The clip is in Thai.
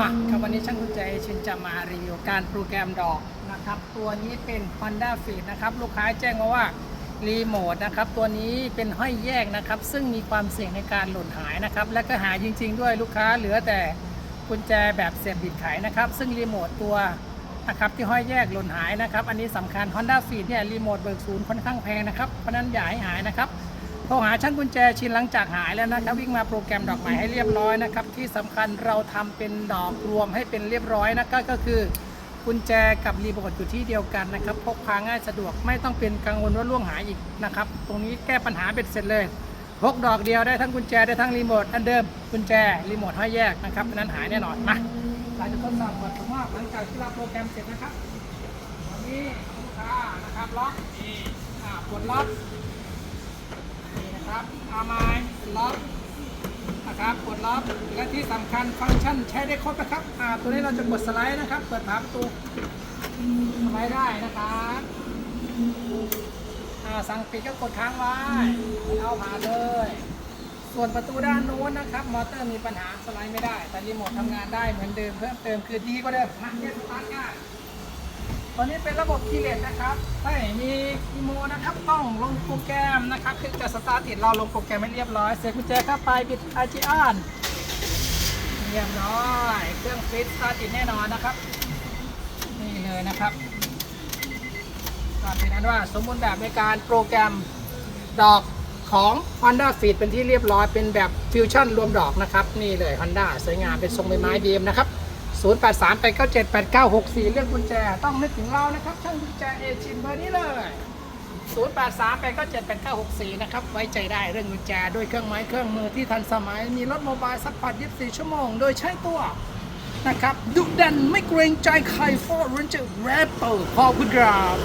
มาครับวันนี้ช่างกุญแจชินจะมารีวิวการโปรแกรมดอกนะครับ ตัวนี้เป็น Honda f e e d นะครับ ลูกค้าแจ้งมาว่ารีโมทนะครับ ตัวนี้เป็นห้อยแยกนะครับ ซึ่งมีความเสี่ยงในการหล่นหายนะครับ และก็หายจริง ๆ ด้วยลูกค้าเหลือแต่กุญแจแบบเสียบบิดไขนะครับ ซึ่งรีโมทตัวนะครับที่ห้อยแยกหล่นหายนะครับ อันนี้สำคัญ Honda f e e d เนี่ยรีโมทเบิกศูนย์ค่อนข้างแพงนะครับเพราะฉะนั้นอย่าให้หายนะครับ โทรหาช่างกุญแจชินหลังจากหายแล้วนะครับ วิ่งมาโปรแกรมดอกใหม่ให้เรียบร้อยนะครับ ที่สำคัญเราทำเป็นดอกรวมให้เป็นเรียบร้อยนะก็ก็คือกุญแจกับรีโมทอยู่ที่เดียวกันนะครับพกพาง่ายสะดวกไม่ต้องเป็นกังวลว่าล่วงหายอีกนะครับ ตรงนี้แก้ปัญหาเบ็ดเสร็จเลยพกดอกเดียวได้ทั้งกุญแจได้ทั้งรีโมทอันเดิมกุญแจรีโมทห้อยแยกนะครับนั้นหายแน่นอนมาเราจะทดสอบก่อนผมว่าหลังจากที่เราโปรแกรมเสร็จนะครับตอนนี้ลูกค้านะครับล็อกนี่อ่ากดล็อก นี่นะครับเอาไม้ล็อกนะครับกดล็อกและที่สำคัญฟังก์ชันใช้ได้ครบนะครับอ่าตัวนี้เราจะกดสไลด์นะครับ เปิดฝาประตูสไลด์ได้นะครับอ่าสั่งปิดก็กดค้างไว้เอาผ่านเลย ส่วนประตูด้านโน้นนะครับ มอเตอร์มีปัญหาสไลด์ไม่ได้ แต่รีโมททำงานได้เหมือนเดิมเพิ่มเติมคือดีกว่าเดิมมาเรียนสตาร์ทง่าย ตอนนี้เป็นระบบคีเลสนะครับไม่มีอีโมนะครับ ต้องลงโปรแกรมนะครับคือจะสตาร์ทติดเราลงโปรแกรมให้เรียบร้อย เสียบกุญแจเข้าไปปิดอาจีออนเรียบร้อย เครื่องฟิตสตาร์ทติดแน่นอนนะครับ นี่เลยนะครับก็เป็นนั้นว่าสมบูรณ์แบบในการโปรแกรมดอกของ Honda Fit เป็นที่เรียบร้อยเป็นแบบฟิวชั่นรวมดอกนะครับ นี่เลย Honda สวยงามเป็นทรงใบไม้บีมนะครับ 083 897 8964 เรื่องกุญแจ ต้องนึกถึงเรานะครับช่างกุญแจเอชินเบอร์นี้เลย 083 897 8964 นะครับ ไว้ใจได้เรื่องกุญแจด้วยเครื่องไม้เครื่องมือที่ทันสมัย มีรถโมบายสัพพอร์ต24 ชั่วโมง โดยใช้ตัวนะครับดุดันไม่เกรงใจใครฟอร์เรนเจอร์แรปเปอร์ขอบคุณครับ